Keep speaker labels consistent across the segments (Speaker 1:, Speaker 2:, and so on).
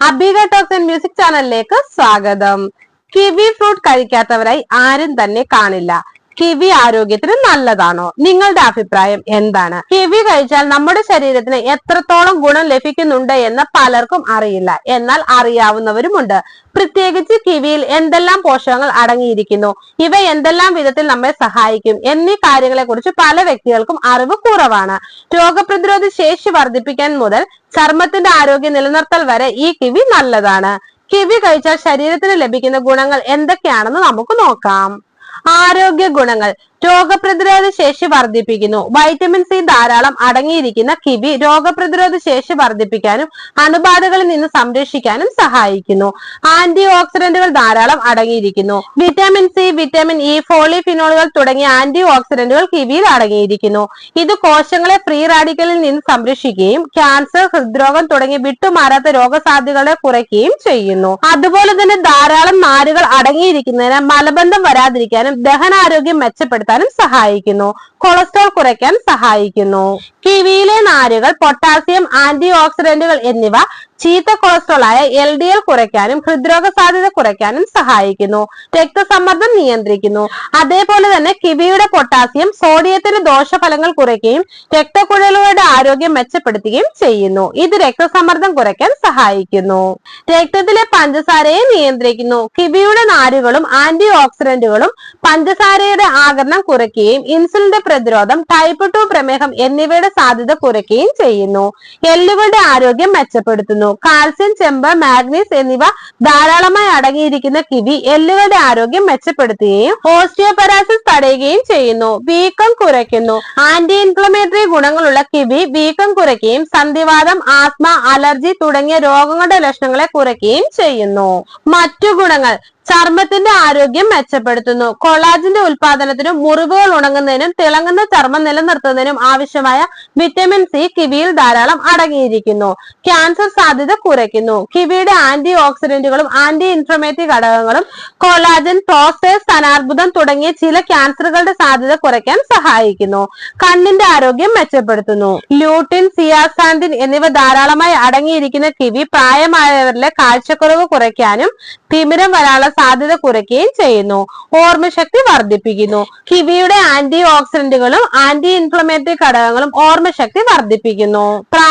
Speaker 1: അബിക talks and music ചാനലിലേക്ക് സ്വാഗതം. Kiwi fruit കഴിക്കാത്തവരായി ആരും തന്നെ കാണില്ല. കിവി ആരോഗ്യത്തിന് നല്ലതാണോ? നിങ്ങളുടെ അഭിപ്രായം എന്താണ്? കിവി കഴിച്ചാൽ നമ്മുടെ ശരീരത്തിന് എത്രത്തോളം ഗുണം ലഭിക്കുന്നുണ്ട് എന്ന് പലർക്കും അറിയില്ല. എന്നാൽ അറിയാവുന്നവരുമുണ്ട്. പ്രത്യേകിച്ച് കിവിയിൽ എന്തെല്ലാം പോഷകങ്ങൾ അടങ്ങിയിരിക്കുന്നു? ഇവ എന്തെല്ലാം വിധത്തിൽ നമ്മെ സഹായിക്കും? എന്നീ കാര്യങ്ങളെ കുറിച്ച് പല വ്യക്തികൾക്കും അറിവ് കുറവാണ്. രോഗപ്രതിരോധ ശേഷി വർദ്ധിപ്പിക്കാൻ മുതൽ ചർമ്മത്തിന്റെ ആരോഗ്യം നിലനിർത്തൽ വരെ ഈ കിവി നല്ലതാണ്. കിവി കഴിച്ചാൽ ശരീരത്തിന് ലഭിക്കുന്ന ഗുണങ്ങൾ എന്തൊക്കെയാണെന്ന് നമുക്ക് നോക്കാം. ആരോഗ്യ ഗുണങ്ങൾ. രോഗപ്രതിരോധ ശേഷി വർദ്ധിപ്പിക്കുന്നു. വൈറ്റമിൻ സി ധാരാളം അടങ്ങിയിരിക്കുന്ന കിവി രോഗപ്രതിരോധ ശേഷി വർദ്ധിപ്പിക്കാനും അണുബാധകളിൽ നിന്ന് സംരക്ഷിക്കാനും സഹായിക്കുന്നു. ആന്റി ഓക്സിഡന്റുകൾ ധാരാളം അടങ്ങിയിരിക്കുന്നു. വിറ്റാമിൻ സി വിറ്റാമിൻ ഇ ഫോളിഫിനോളുകൾ തുടങ്ങിയ ആന്റി ഓക്സിഡന്റുകൾ കിവിയിൽ അടങ്ങിയിരിക്കുന്നു. ഇത് കോശങ്ങളെ ഫ്രീ റാഡിക്കലിൽ നിന്ന് സംരക്ഷിക്കുകയും ക്യാൻസർ ഹൃദ്രോഗം തുടങ്ങിയ വിട്ടുമാറാത്ത രോഗസാധ്യതകളെ കുറയ്ക്കുകയും ചെയ്യുന്നു. അതുപോലെ തന്നെ ധാരാളം നാരുകൾ അടങ്ങിയിരിക്കുന്നതിന് മലബന്ധം വരാതിരിക്കാനും ദഹനാരോഗ്യം മെച്ചപ്പെടുത്താനും സഹായിക്കുന്നു. കൊളസ്ട്രോൾ കുറയ്ക്കാൻ സഹായിക്കുന്നു. കിവിയിലെ നാരുകൾ പൊട്ടാസ്യം ആന്റി ഓക്സിഡന്റുകൾ എന്നിവ ചീത്ത കൊളസ്ട്രോൾ ആയ എൽ ഡി എൽ കുറയ്ക്കാനും ഹൃദ്രോഗ സാധ്യത കുറയ്ക്കാനും സഹായിക്കുന്നു. രക്തസമ്മർദ്ദം നിയന്ത്രിക്കുന്നു. അതേപോലെ തന്നെ കിവിയുടെ പൊട്ടാസ്യം സോഡിയത്തിന്റെ ദോഷഫലങ്ങൾ കുറയ്ക്കുകയും രക്തക്കുഴലുകളുടെ ആരോഗ്യം മെച്ചപ്പെടുത്തുകയും ചെയ്യുന്നു. ഇത് രക്തസമ്മർദ്ദം കുറയ്ക്കാൻ സഹായിക്കുന്നു. രക്തത്തിലെ പഞ്ചസാരയെ നിയന്ത്രിക്കുന്നു. കിവിയുടെ നാരുകളും ആന്റി ഓക്സിഡന്റുകളും പഞ്ചസാരയുടെ ആകരണം കുറയ്ക്കുകയും ഇൻസുലിന്റെ പ്രതിരോധം ടൈപ്പ് ടു പ്രമേഹം എന്നിവയുടെ സാധ്യത കുറയ്ക്കുകയും ചെയ്യുന്നു. എല്ലുകളുടെ ആരോഗ്യം മെച്ചപ്പെടുത്തുന്നു. കാൽസ്യം ചെമ്പ് മാഗ്നീസ് എന്നിവ ധാരാളമായി അടങ്ങിയിരിക്കുന്ന കിവി എല്ലുകളുടെ ആരോഗ്യം മെച്ചപ്പെടുത്തുകയും ഓസ്റ്റിയോപരാസിസ് തടയുകയും ചെയ്യുന്നു. വീക്കം കുറയ്ക്കുന്നു. ആന്റി ഇൻഫ്ലമേറ്ററി ഗുണങ്ങളുള്ള കിവി വീക്കം കുറയ്ക്കുകയും സന്ധിവാദം ആസ്മ അലർജി തുടങ്ങിയ രോഗങ്ങളുടെ ലക്ഷണങ്ങളെ കുറയ്ക്കുകയും ചെയ്യുന്നു. മറ്റു ഗുണങ്ങൾ. ചർമ്മത്തിന്റെ ആരോഗ്യം മെച്ചപ്പെടുത്തുന്നു. കൊളാജിന്റെ ഉൽപാദനത്തിനും മുറിവുകൾ ഉണങ്ങുന്നതിനും തിളങ്ങുന്ന ചർമ്മം നിലനിർത്തുന്നതിനും ആവശ്യമായ വിറ്റമിൻ സി കിവിയിൽ ധാരാളം അടങ്ങിയിരിക്കുന്നു. ക്യാൻസർ സാധ്യത കുറയ്ക്കുന്നു. കിവിയുടെ ആന്റി ഓക്സിഡന്റുകളും ആന്റി ഇൻഫ്ലമേറ്ററി ഘടകങ്ങളും കൊളാജൻ പ്രോസ്റ്റേറ്റ് സ്ഥാനാർബുദം തുടങ്ങിയ ചില ക്യാൻസറുകളുടെ സാധ്യത കുറയ്ക്കാൻ സഹായിക്കുന്നു. കണ്ണിന്റെ ആരോഗ്യം മെച്ചപ്പെടുത്തുന്നു. ലൂട്ടിൻ സിയാസാന്തിൻ എന്നിവ ധാരാളമായി അടങ്ങിയിരിക്കുന്ന കിവി പ്രായമായവരിലെ കാഴ്ചക്കുറവ് കുറയ്ക്കാനും തിമിരം വരാനുള്ള സാധ്യത കുറയ്ക്കുകയും ചെയ്യുന്നു. ഓർമ്മശക്തി വർദ്ധിപ്പിക്കുന്നു. കിവിയുടെ ആന്റി ഓക്സിഡന്റുകളും ആന്റി ഇൻഫ്ലമേറ്ററി ഘടകങ്ങളും ഓർമ്മശക്തി വർദ്ധിപ്പിക്കുന്നു.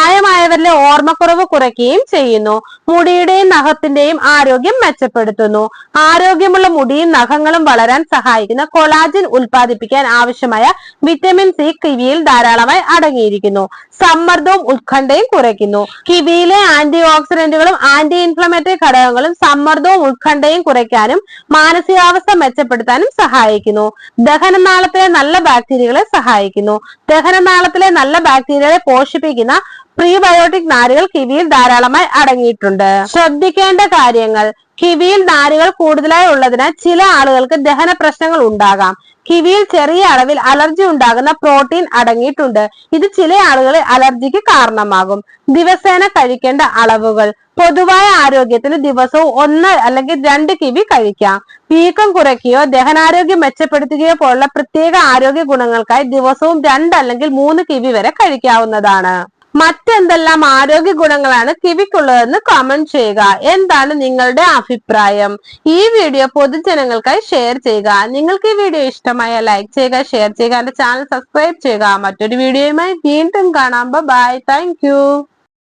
Speaker 1: പ്രായമായവരിലെ ഓർമ്മക്കുറവ് കുറയ്ക്കുകയും ചെയ്യുന്നു. മുടിയുടെയും നഖത്തിന്റെയും ആരോഗ്യം മെച്ചപ്പെടുത്തുന്നു. ആരോഗ്യമുള്ള മുടിയും നഖങ്ങളും വളരാൻ സഹായിക്കുന്ന കൊളാജിൻ ഉൽപ്പാദിപ്പിക്കാൻ ആവശ്യമായ വിറ്റമിൻ സി കിവിയിൽ ധാരാളമായി അടങ്ങിയിരിക്കുന്നു. സമ്മർദ്ദവും ഉത്കണ്ഠയും കുറയ്ക്കുന്നു. കിവിയിലെ ആന്റി ഓക്സിഡന്റുകളും ആന്റി ഇൻഫ്ലമേറ്ററി ഘടകങ്ങളും സമ്മർദ്ദവും ഉത്കണ്ഠയും കുറയ്ക്കാനും മാനസികാവസ്ഥ മെച്ചപ്പെടുത്താനും സഹായിക്കുന്നു. ദഹനനാളത്തിലെ നല്ല ബാക്ടീരിയകളെ സഹായിക്കുന്നു. ദഹനനാളത്തിലെ നല്ല ബാക്ടീരിയകളെ പോഷിപ്പിക്കുന്ന പ്രീബയോട്ടിക് നാരുകൾ കിവിയിൽ ധാരാളമായി അടങ്ങിയിട്ടുണ്ട്. ശ്രദ്ധിക്കേണ്ട കാര്യങ്ങൾ. കിവിയിൽ നാരുകൾ കൂടുതലായി ഉള്ളതിനാൽ ചില ആളുകൾക്ക് ദഹന പ്രശ്നങ്ങൾ ഉണ്ടാകാം. കിവിയിൽ ചെറിയ അളവിൽ അലർജി ഉണ്ടാകുന്ന പ്രോട്ടീൻ അടങ്ങിയിട്ടുണ്ട്. ഇത് ചില ആളുകളെ അലർജിക്ക് കാരണമാകും. ദിവസേന കഴിക്കേണ്ട അളവുകൾ. പൊതുവായ ആരോഗ്യത്തിന് ദിവസവും ഒന്ന് അല്ലെങ്കിൽ രണ്ട് കിവി കഴിക്കാം. വീക്കം കുറയ്ക്കുകയോ ദഹനാരോഗ്യം മെച്ചപ്പെടുത്തുകയോ പോലുള്ള പ്രത്യേക ആരോഗ്യ ഗുണങ്ങൾക്കായി ദിവസവും രണ്ട് അല്ലെങ്കിൽ മൂന്ന് കിവി വരെ കഴിക്കാവുന്നതാണ്. മറ്റെന്തെല്ലാം ആരോഗ്യ ഗുണങ്ങളാണ് കിവിക്കുള്ളതെന്ന് കമന്റ് ചെയ്യുക. എന്താണ് നിങ്ങളുടെ അഭിപ്രായം? ഈ വീഡിയോ പൊതുജനങ്ങൾക്കായി ഷെയർ ചെയ്യുക. നിങ്ങൾക്ക് ഈ വീഡിയോ ഇഷ്ടമായ ലൈക്ക് ചെയ്യുക ഷെയർ ചെയ്യുക എന്റെ ചാനൽ സബ്സ്ക്രൈബ് ചെയ്യുക. മറ്റൊരു വീഡിയോയുമായി വീണ്ടും കാണാം. Bye thank